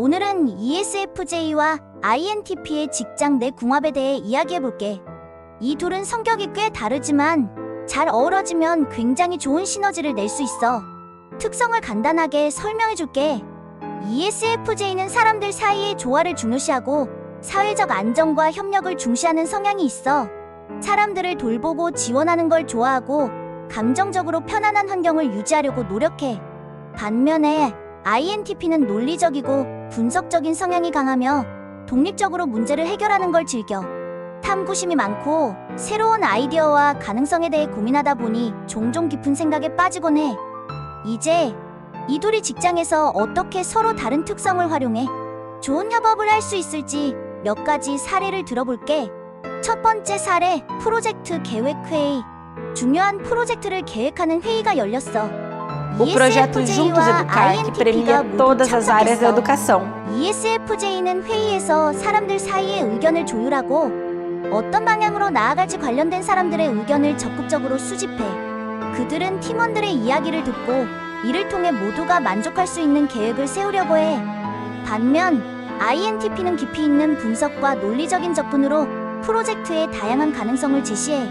오늘은 ESFJ와 INTP의 직장 내 궁합에 대해 이야기해볼게. 이 둘은 성격이 꽤 다르지만 잘 어우러지면 굉장히 좋은 시너지를 낼 수 있어. 특성을 간단하게 설명해줄게. ESFJ는 사람들 사이의 조화를 중요시하고 사회적 안정과 협력을 중시하는 성향이 있어. 사람들을 돌보고 지원하는 걸 좋아하고 감정적으로 편안한 환경을 유지하려고 노력해. 반면에 INTP는 논리적이고 분석적인 성향이 강하며 독립적으로 문제를 해결하는 걸 즐겨. 탐구심이 많고 새로운 아이디어와 가능성에 대해 고민하다 보니 종종 깊은 생각에 빠지곤 해. 이제 이 둘이 직장에서 어떻게 서로 다른 특성을 활용해 좋은 협업을 할 수 있을지 몇 가지 사례를 들어볼게. 첫 번째 사례, 프로젝트 계획 회의. 중요한 프로젝트를 계획하는 회의가 열렸어. O projeto Juntos Educar, que premia todas as áreas da educação. ESFJ는 회의에서 사람들 사이의 의견을 조율하고 어떤 방향으로 나아갈지 관련된 사람들의 의견을 적극적으로 수집해. 그들은 팀원들의 이야기를 듣고 이를 통해 모두가 만족할 수 있는 계획을 세우려고 해. 반면 INTP는 깊이 있는 분석과 논리적인 접근으로 프로젝트의 다양한 가능성을 제시해.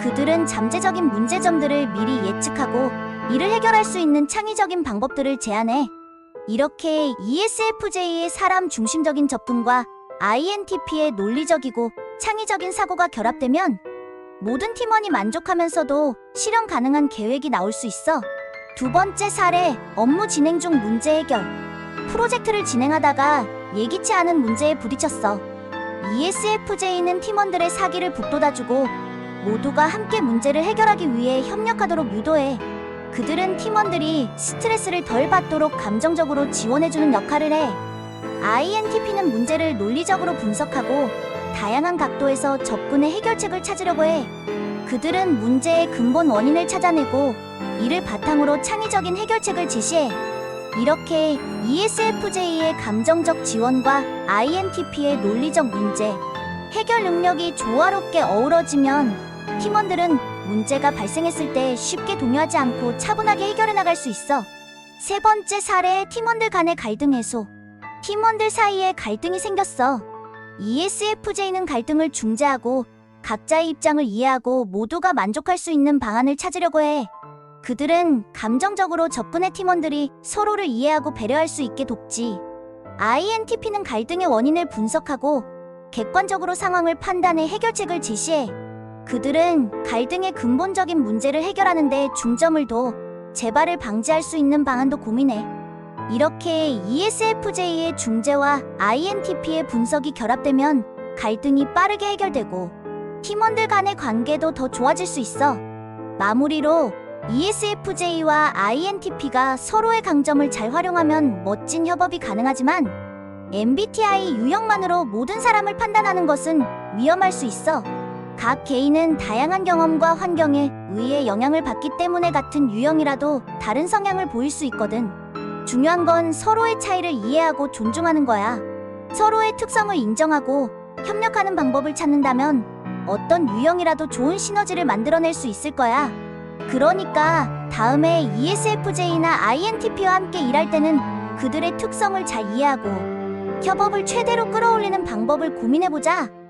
그들은 잠재적인 문제점들을 미리 예측하고 이를 해결할 수 있는 창의적인 방법들을 제안해. 이렇게 ESFJ의 사람 중심적인 접근과 INTP의 논리적이고 창의적인 사고가 결합되면 모든 팀원이 만족하면서도 실현 가능한 계획이 나올 수 있어. 두 번째 사례, 업무 진행 중 문제 해결. 프로젝트를 진행하다가 예기치 않은 문제에 부딪혔어. ESFJ는 팀원들의 사기를 북돋아주고 모두가 함께 문제를 해결하기 위해 협력하도록 유도해. 그들은 팀원들이 스트레스를 덜 받도록 감정적으로 지원해주는 역할을 해. INTP는 문제를 논리적으로 분석하고 다양한 각도에서 접근해 해결책을 찾으려고 해. 그들은 문제의 근본 원인을 찾아내고 이를 바탕으로 창의적인 해결책을 제시해. 이렇게 ESFJ의 감정적 지원과 INTP의 논리적 문제, 해결 능력이 조화롭게 어우러지면 팀원들은 문제가 발생했을 때 쉽게 동요하지 않고 차분하게 해결해 나갈 수 있어. 세 번째 사례 팀원들 간의 갈등 해소. 팀원들 사이에 갈등이 생겼어. ESFJ는 갈등을 중재하고 각자의 입장을 이해하고 모두가 만족할 수 있는 방안을 찾으려고 해. 그들은 감정적으로 접근해 팀원들이 서로를 이해하고 배려할 수 있게 돕지. INTP는 갈등의 원인을 분석하고 객관적으로 상황을 판단해 해결책을 제시해. 그들은 갈등의 근본적인 문제를 해결하는 데 중점을 둬 재발을 방지할 수 있는 방안도 고민해. 이렇게 ESFJ의 중재와 INTP의 분석이 결합되면 갈등이 빠르게 해결되고 팀원들 간의 관계도 더 좋아질 수 있어. 마무리로 ESFJ와 INTP가 서로의 강점을 잘 활용하면 멋진 협업이 가능하지만 MBTI 유형만으로 모든 사람을 판단하는 것은 위험할 수 있어. 각 개인은 다양한 경험과 환경에 의해 영향을 받기 때문에 같은 유형이라도 다른 성향을 보일 수 있거든. 중요한 건 서로의 차이를 이해하고 존중하는 거야. 서로의 특성을 인정하고 협력하는 방법을 찾는다면 어떤 유형이라도 좋은 시너지를 만들어낼 수 있을 거야. 그러니까 다음에 ESFJ나 INTP와 함께 일할 때는 그들의 특성을 잘 이해하고 협업을 최대로 끌어올리는 방법을 고민해보자.